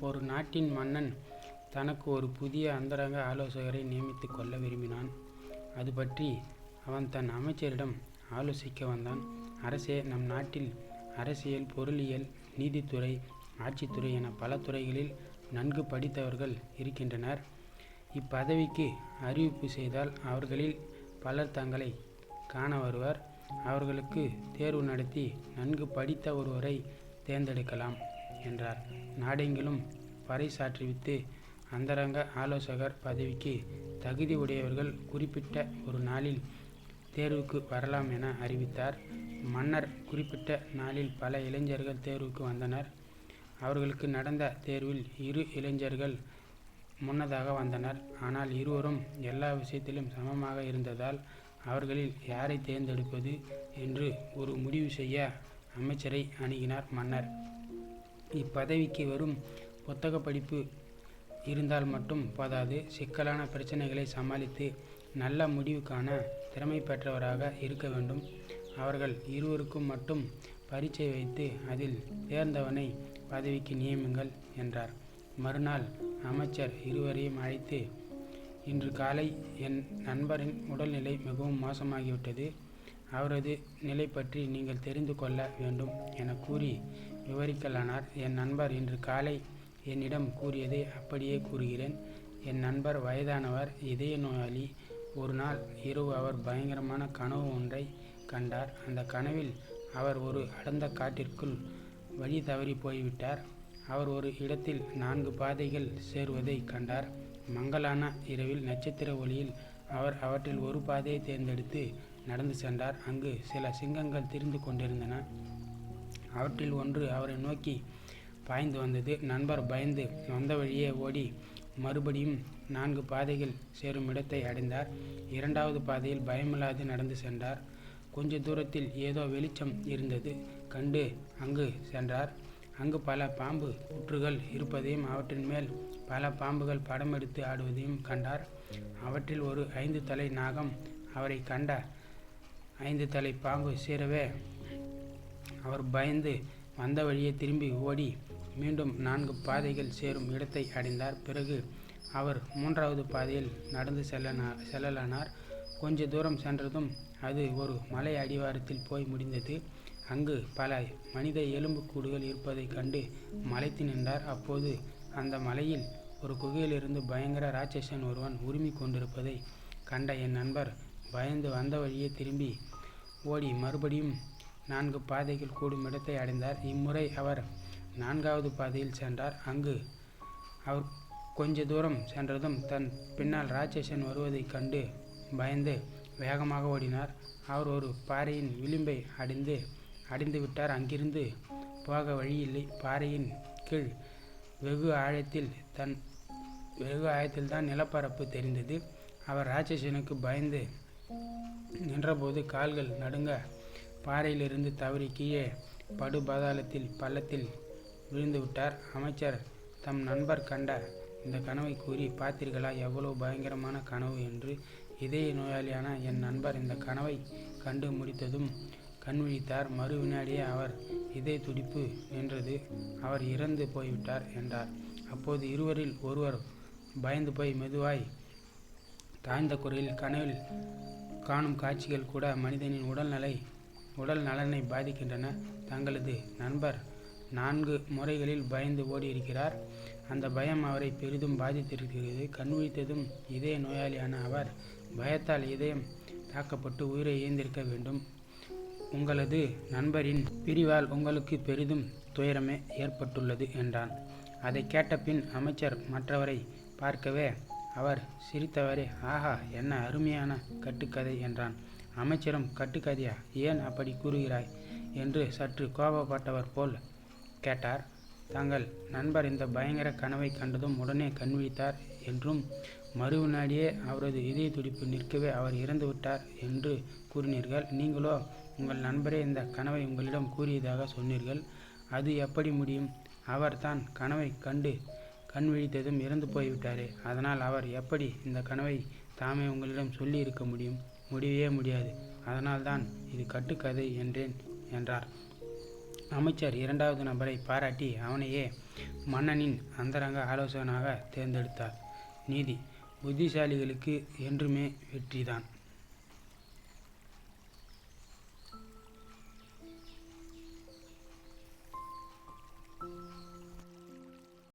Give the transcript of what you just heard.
ஒரு நாட்டின் மன்னன் தனக்கு ஒரு புதிய அந்தரங்க ஆலோசகரை நியமித்து கொள்ள விரும்பினான். அது பற்றி அவன் தன் அமைச்சரிடம் ஆலோசிக்க வந்தான். அரசே நம் நாட்டில் அரசியல், பொருளியல், நீதித்துறை, ஆட்சித்துறை என பல துறைகளில் நன்கு படித்தவர்கள் இருக்கின்றனர். இப்பதவிக்கு அறிவிப்பு செய்தால் அவர்களில் பலர் தங்களை காண வருவர். அவர்களுக்கு தேர்வு நடத்தி நன்கு படித்த ஒருவரை தேர்ந்தெடுக்கலாம் என்றார். நாடெங்கிலும் பறைசாற்றுவித்து அந்தரங்க ஆலோசகர் பதவிக்கு தகுதி உடையவர்கள் குறிப்பிட்ட ஒரு நாளில் தேர்வுக்கு வரலாம் என அறிவித்தார். மன்னர் குறிப்பிட்ட நாளில் பல இளைஞர்கள் தேர்வுக்கு வந்தனர். அவர்களுக்கு நடந்த தேர்வில் இரு இளைஞர்கள் முன்னதாக வந்தனர். ஆனால் இருவரும் எல்லா விஷயத்திலும் சமமாக இருந்ததால் அவர்களில் யாரை தேர்ந்தெடுப்பது என்று ஒரு முடிவு செய்ய அமைச்சரை அணுகினார் மன்னர். இப்பதவிக்கு வெறும் புத்தகப் படிப்பு இருந்தால் மட்டும் போதாது. சிக்கலான பிரச்சனைகளை சமாளித்து நல்ல முடிவுக்கான திறமை பெற்றவராக இருக்க வேண்டும். அவர்கள் இருவருக்கும் மட்டும் பரீட்சை வைத்து அதில் தேர்ந்தவனை பதவிக்கு நியமிங்கள் என்றார். மறுநாள் அமைச்சர் இருவரையும் அழைத்து இன்று காலை என் நண்பரின் உடல்நிலை மிகவும் மோசமாகிவிட்டது. அவரது நிலை பற்றி நீங்கள் தெரிந்து கொள்ள வேண்டும் என கூறி விவரிக்கலானார். என் நண்பர் இன்று காலை என்னிடம் கூறியதை அப்படியே கூறுகிறேன். என் நண்பர் வயதானவர் இதய நோயாளி. ஒரு நாள் இரவு அவர் பயங்கரமான கனவு ஒன்றைக் கண்டார். அந்த கனவில் அவர் ஒரு அடர்ந்த காட்டிற்குள் வழி தவறிப் போய்விட்டார். அவர் ஒரு இடத்தில் நான்கு பாதைகள் சேருவதைக் கண்டார். மங்கலான இரவில் நட்சத்திர ஒளியில் அவர் அவற்றில் ஒரு பாதையை தேர்ந்தெடுத்து நடந்து சென்றார். அங்கு சில சிங்கங்கள் திரிந்து கொண்டிருந்தன. அவற்றில் ஒன்று அவரை நோக்கி பாய்ந்து வந்தது. நண்பர் பயந்து வந்த வழியே ஓடி மறுபடியும் நான்கு பாதைகள் சேரும் இடத்தை அடைந்தார். இரண்டாவது பாதையில் பயமில்லாது நடந்து சென்றார். கொஞ்ச தூரத்தில் ஏதோ வெளிச்சம் இருந்தது கண்டு அங்கு சென்றார். அங்கு பல பாம்பு புற்றுகள் இருப்பதையும் அவற்றின் மேல் பல பாம்புகள் படமெடுத்து ஆடுவதையும் கண்டார். அவற்றில் ஒரு ஐந்து தலை நாகம் அவரைக் கண்ட ஐந்து தலை பாம்பு சேரவே அவர் பயந்து வந்த வழியே திரும்பி ஓடி மீண்டும் நான்கு பாதைகள் சேரும் இடத்தை அடைந்தார். பிறகு அவர் மூன்றாவது பாதையில் நடந்து செல்லலானார். கொஞ்ச தூரம் சென்றதும் அது ஒரு மலை அடிவாரத்தில் போய் முடிந்தது. அங்கு பல மனித எலும்புக்கூடுகள் இருப்பதைக் கண்டு மலைத்து நின்றார். அப்போது அந்த மலையில் ஒரு குகையிலிருந்து பயங்கர ராட்சசன் ஒருவன் உரிமை கொண்டிருப்பதை கண்ட என் நண்பர் பயந்து வந்த வழியே திரும்பி ஓடி மறுபடியும் நான்கு பாதைகள் கூடும் இடத்தை அடைந்தார். இம்முறை அவர் நான்காவது பாதையில் சென்றார். அங்கு அவர் கொஞ்ச தூரம் சென்றதும் தன் பின்னால் ராட்சசன் வருவதைக் கண்டு பயந்து வேகமாக ஓடினார். அவர் ஒரு பாறையின் விளிம்பை அடைந்து அடிந்துவிட்டார் அங்கிருந்து போக வழியில்லை. பாறையின் கீழ் வெகு ஆழத்தில் தன் வெகு ஆழத்தில் தான் நிலப்பரப்பு தெரிந்தது. அவர் ராட்சசனுக்கு பயந்து நின்றபோது கால்கள் நடுங்க பாறையிலிருந்து தவறி கீழே படுபாதாளத்தில் பள்ளத்தில் விழுந்துவிட்டார். அமைச்சர் தம் நண்பர் கண்ட இந்த கனவை கூறி பார்த்தீர்களா எவ்வளவு பயங்கரமான கனவு என்று. இதய நோயாளியான என் நண்பர் இந்த கனவை கண்டு முடித்ததும் கண்விழித்தார். மறு வினாடியே அவர் இதய துடிப்பு நின்றது. அவர் இறந்து போய்விட்டார் என்றார். அப்போது இருவரில் ஒருவர் பயந்து போய் மெதுவாய் தாழ்ந்த குரலில் கனவில் காணும் காட்சிகள் கூட மனிதனின் உடல் நலனை பாதிக்கின்றன. தங்களது நண்பர் நான்கு முறைகளில் பயந்து ஓடியிருக்கிறார். அந்த பயம் அவரை பெரிதும் பாதித்திருக்கிறது. கண்விழித்ததும் இதய நோயாளியான அவர் பயத்தால் இதயம் தாக்கப்பட்டு உயிரை இழந்திருக்க வேண்டும். உங்களது நண்பரின் பிரிவால் உங்களுக்கு பெரிதும் துயரமே ஏற்பட்டுள்ளது என்றான். அதை கேட்டபின் அமைச்சர் மற்றவரை பார்க்கவே அவர் சிரித்தவரே ஆஹா என்ன அருமையான கட்டுக்கதை என்றான். அமைச்சரும் கட்டுக்கதையா? ஏன் அப்படி கூறுகிறாய்? என்று சற்று கோபப்பட்டவர் போல் கேட்டார். தங்கள் நண்பர் இந்த பயங்கர கனவை கண்டதும் உடனே கண்விழித்தார் என்றும் மறுவினாடியே அவரது இதய துடிப்பு நிற்கவே அவர் இறந்து விட்டார் என்று கூறினீர்கள். நீங்களோ உங்கள் நண்பரே இந்த கனவை உங்களிடம் கூறியதாக சொன்னீர்கள். அது எப்படி முடியும்? அவர் தான் கனவை கண்டு கண் விழித்ததும் இறந்து போய்விட்டாரே. அதனால் அவர் எப்படி இந்த கனவை தாமே உங்களிடம் சொல்லியிருக்க முடியும்? முடியவே முடியாது. அதனால்தான் இது கட்டுக்கதை என்றேன் என்றார். அமைச்சர் இரண்டாவது நபரை பாராட்டி அவனையே மன்னனின் அந்தரங்க ஆலோசகனாக தேர்ந்தெடுத்தார் நீதி புத்திசாலிகளுக்கு என்றுமே வெற்றிதான்